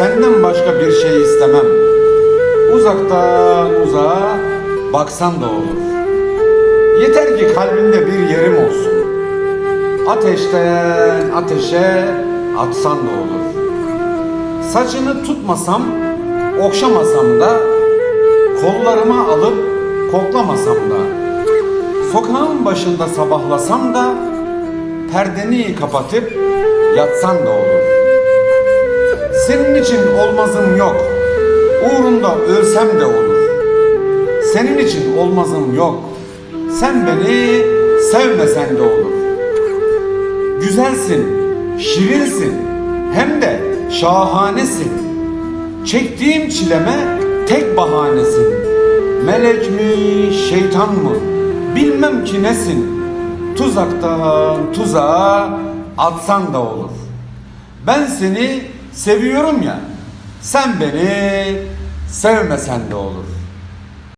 Senden başka bir şey istemem. Uzaktan uzağa baksan da olur. Yeter ki kalbinde bir yerim olsun. Ateşten ateşe atsan da olur. Saçını tutmasam, okşamasam da, kollarıma alıp koklamasam da, sokağın başında sabahlasam da, perdeni kapatıp yatsan da olur. Senin için olmazım yok, uğrunda ölsem de olur. Senin için olmazım yok, sen beni sevmesen de olur. Güzelsin, şirinsin, hem de şahanesin. Çektiğim çileme tek bahanesin. Melek mi, şeytan mı? Bilmem ki nesin. Tuzaktan tuzağa atsan da olur. Ben seni seviyorum ya, sen beni sevmesen de olur.